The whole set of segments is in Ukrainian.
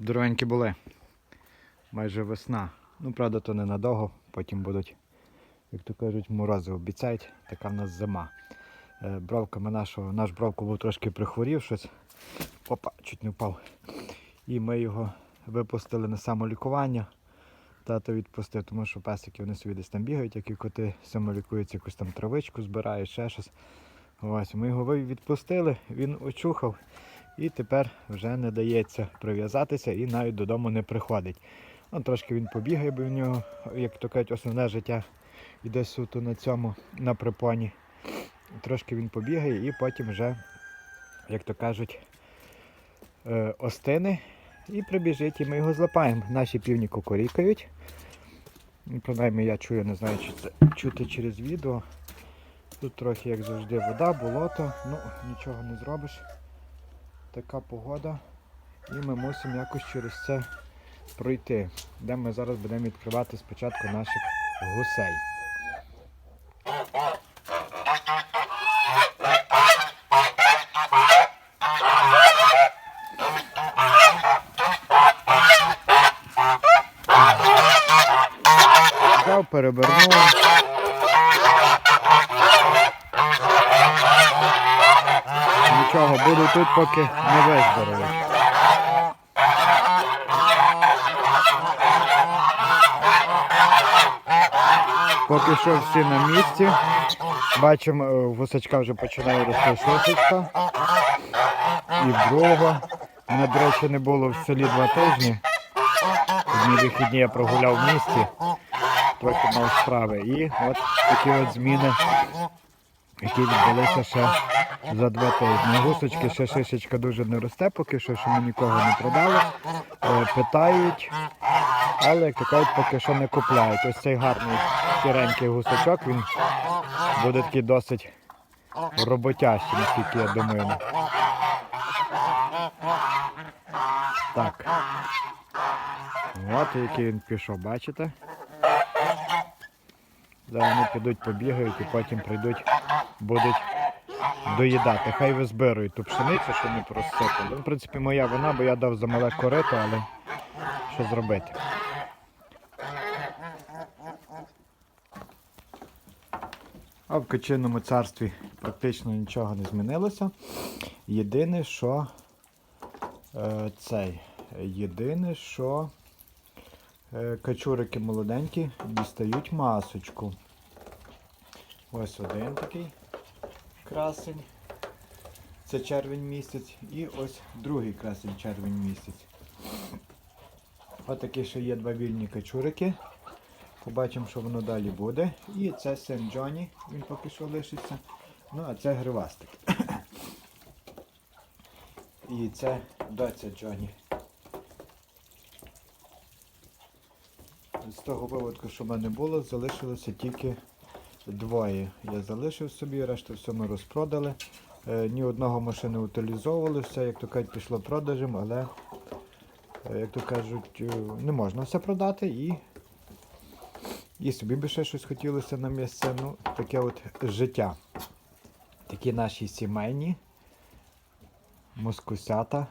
Здоровенькі були. Майже весна. Ну, правда, то ненадовго, потім будуть, як то кажуть, морози обіцяють, така в нас зима. Е, Бровками нашого, наш бровко був трошки прихворів щось. Опа, чуть не впав. І ми його випустили на самолікування. Тато відпустив, тому що песики вони собі десь там бігають, як і коти самолікуються, якусь там травичку збирають, ще щось. Ось, ми його відпустили, він очухав і тепер вже не дається прив'язатися і навіть додому не приходить. Ну, трошки він побігає, бо в нього, як то кажуть, основне життя йде суто на цьому, на припоні. Трошки він побігає і потім вже, як то кажуть, е, остине і прибіжить, і ми його злапаємо. Наші півні кукурікають. Принаймні я чую, не знаю, чи це чути через відео. Тут трохи, як завжди, вода, болото, ну нічого не зробиш. Така погода. І ми мусимо якось через це пройти. Де ми зараз будемо відкривати спочатку наших гусей. Перевернув. Нічого, буду тут поки не виздоровий. Поки що всі на місці. Бачимо, е, гусачка вже починає рости шишечка. І другого. Мене, до речі, не було в селі два тижні. Одні вихідні я прогуляв в місті, трохи мав справи. І от такі от зміни, які відбулися ще за два тижні. Гусочки ще шишечка дуже не росте, поки що, що ми нікого не продали. Е, Питають, але кажуть, поки що не купляють. Ось цей гарний сіренький гусачок, він буде такий досить роботящий, наскільки я думаю. Так. От який він пішов, бачите? Зараз вони підуть, побігають і потім прийдуть, будуть доїдати. Хай визбирують ту пшеницю, що ми просипали. Ну, в принципі, моя вина, бо я дав за мале корито, але що зробити? А в качинному царстві практично нічого не змінилося. Єдине, що е, цей. Єдине, що качурики молоденькі дістають масочку. Ось один такий красень. Це червень місяць. І ось другий красень червень місяць. Ось такі ще є два вільні качурики. Побачимо, що воно далі буде. І це син Джоні, він поки що лишиться. Ну, а це гривастик. І це доця Джоні. З того виводку, що в мене було, залишилося тільки двоє. Я залишив собі, решту все ми розпродали. Е, ні одного не утилізовували, все, як то кажуть, пішло продажем, але, е, як то кажуть, е, не можна все продати і, і собі би ще щось хотілося на місце. Ну, таке от життя. Такі наші сімейні мускусята.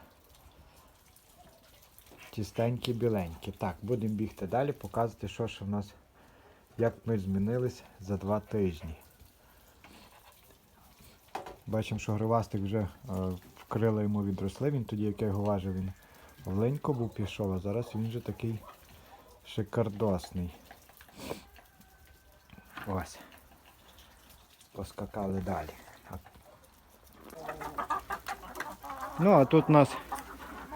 Чистенькі, біленькі. Так, будемо бігти далі, показувати, що ж у нас, як ми змінились за два тижні. Бачимо, що гривастик вже е, вкрила йому відросли. Він тоді, як я його важив, він вленько був пішов, а зараз він вже такий шикардосний. Ось. Поскакали далі. Ну, а тут у нас,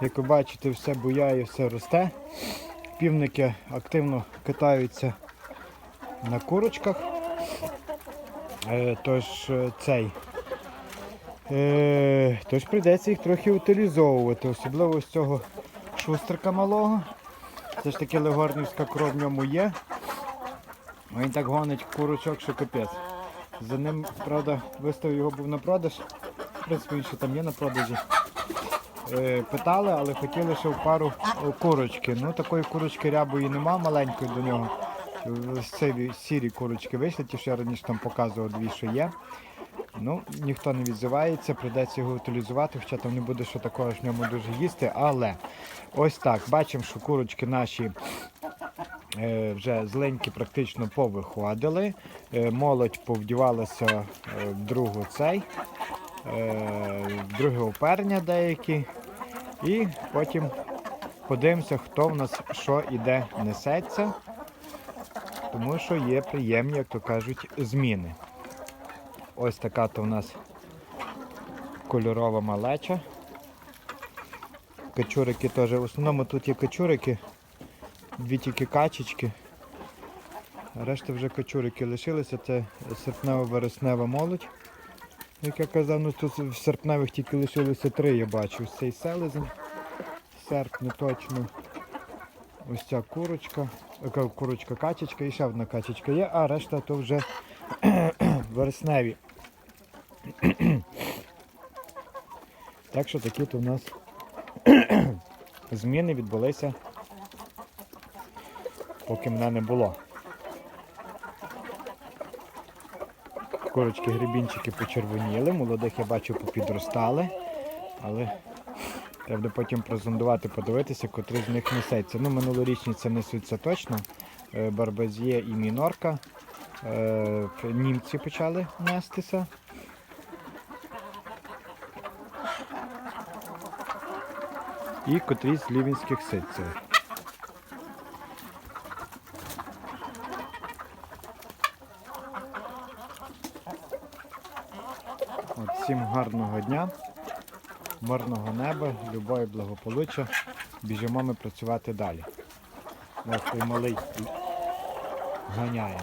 як ви бачите, все буяє, все росте. Півники активно катаються на курочках. Е, тож е, цей. Е, тож прийдеться їх трохи утилізовувати, особливо з цього шустрика малого. Це ж таки легорнівська кров в ньому є. Він так гонить курочок, що капець. За ним, правда, виставив його був на продаж. В принципі, він ще там є на продажі. Е, питали, але хотіли ще в пару е, курочки. Ну, такої курочки рябої нема, маленької до нього. Сірі, сірі курочки вийшли, ті, що я раніше там показував, дві, що є. Ну, ніхто не відзивається, прийдеться його утилізувати, хоча там не буде що такого ж в ньому дуже їсти, але Ось так. Бачимо, що курочки наші е, вже зленькі практично повиходили. Е, молодь повдівалася е, в другу цей, е, в друге оперення деякі. І потім подивимося, хто в нас що і де несеться. Тому що є приємні, як то кажуть, зміни. Ось така то в нас кольорова малеча. Качурики теж. В основному тут є качурики, дві тільки качечки. Решта вже качурики лишилися. Це серпнево-вереснева молодь. Як я казав, ну тут в серпневих тільки лишилося три, я бачу. Цей селезень. Серп не точно. Ось ця курочка. Яка курочка качечка і ще одна качечка є, а решта то вже вересневі. Так що такі то в нас зміни відбулися, поки мене не було. Курочки грибінчики почервоніли, молодих я бачу попідростали, але треба потім прозондувати, подивитися, котрий з них несеться. Ну, минулорічні це несуться точно. Е, Барбазє і мінорка. Е, Німці почали нестися. І котрі з лівінських ситців. От, всім гарного дня, мирного неба, любові, благополуччя. Біжимо ми працювати далі. Ось малий ганяє.